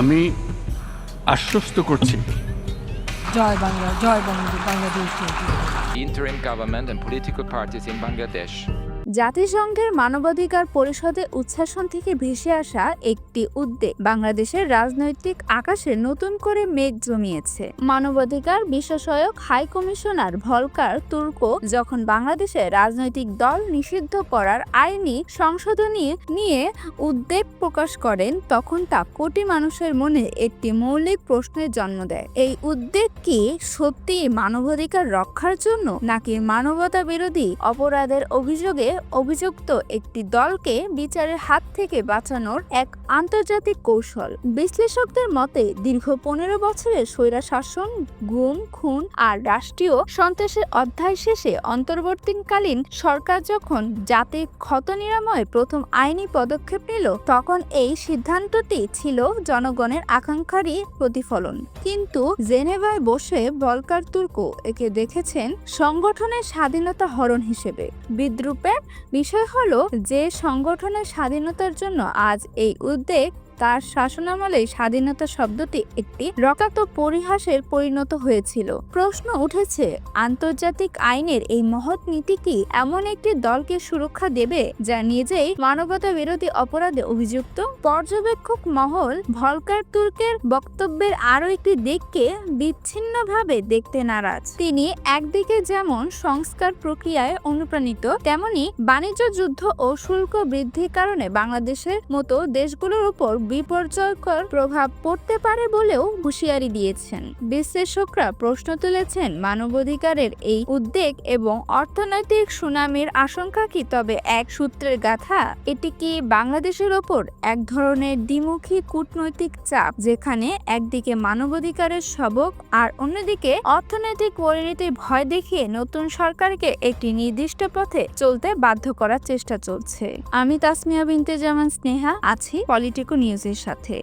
আমি আশ্বস্ত করছি জয় বাংলা জয় বঙ্গ বাংলাদেশ জয় জয়। the interim government and political parties in Bangladesh জাতিসংঘের মানবাধিকার পরিষদে উচ্ছ্বাসন থেকে ভেসে আসা একটি উদ্বেগ বাংলাদেশের রাজনৈতিক আকাশে নতুন করে মেঘ জমিয়েছে। মানবাধিকার বিশেষয়ক হাই কমিশনার ভলকার তুর্কো যখন বাংলাদেশে রাজনৈতিক দল নিষিদ্ধ করার আইনি সংশোধনী নিয়ে উদ্বেগ প্রকাশ করেন, তখন তা কোটি মানুষের মনে একটি মৌলিক প্রশ্নের জন্ম দেয়। এই উদ্বেগ কি সত্যি মানবাধিকার রক্ষার জন্য নাকি মানবতা বিরোধী অপরাধের অভিযোগে অভিযুক্ত একটি দলকে বিচারের হাত থেকে বাঁচানোর এক আন্তর্জাতিক কৌশল। বিশ্লেষকদের মতে, দীর্ঘ পনেরো বছরের স্বৈরা শাসন, গুম, খুন আর রাষ্ট্রীয় সন্ত্রাসের অধ্যায় শেষে অন্তর্বর্তীকালীন সরকার যখন জাতির ক্ষত নিরাময়ে প্রথম আইনি পদক্ষেপ নিল, তখন এই সিদ্ধান্তটি ছিল জনগণের আকাঙ্ক্ষারই প্রতিফলন। কিন্তু জেনেভায় বসে বলকার তুর্কো একে দেখেছেন সংগঠনের স্বাধীনতা হরণ হিসেবে। বিদ্রুপের বিষয় হলো যে সংগঠনের স্বাধীনতার জন্য আজ এই উদ্বেগ তার শাসনামলে স্বাধীনতা শব্দটি একটি রকাত পরিহাসের পরিণত হয়েছিল। প্রশ্ন উঠেছে, আন্তর্জাতিক আইনের এই মহৎ নীতি কি এমন একটি দলকে সুরক্ষা দেবে যা নিজেই মানবতা বিরোধী অপরাধে অভিযুক্ত? পর্যবেক্ষক মহল ভলকার তুর্কের বক্তব্যের আরও একটি দিককে বিচ্ছিন্নভাবে দেখতে নারাজ। তিনি একদিকে যেমন সংস্কার প্রক্রিয়ায় অনুপ্রাণিত, তেমনি বাণিজ্য যুদ্ধ ও শুল্ক বৃদ্ধির কারণে বাংলাদেশের মতো দেশগুলোর উপর বিপর্যয়কর প্রভাব পড়তে পারে বলেও হুঁশিয়ারি দিয়েছেন। বিশ্লেষকরা প্রশ্ন তুলেছেন, মানবাধিকারের এই উদ্বেগ এবং অর্থনৈতিক সুনামির আশঙ্কা কি? তবে এক সূত্রের গাথা, এটি কি বাংলাদেশের ওপর এক ধরনের দ্বিমুখী কূটনৈতিক চাপ, যেখানে একদিকে মানবাধিকারের সবক আর অন্যদিকে অর্থনৈতিক পরিণতির ভয় দেখিয়ে নতুন সরকারকে একটি নির্দিষ্ট পথে চলতে বাধ্য করার চেষ্টা চলছে? আমি তাসমিয়া বিনতে জামান স্নেহা, আছি পলিটিকো নিউজের সাথে।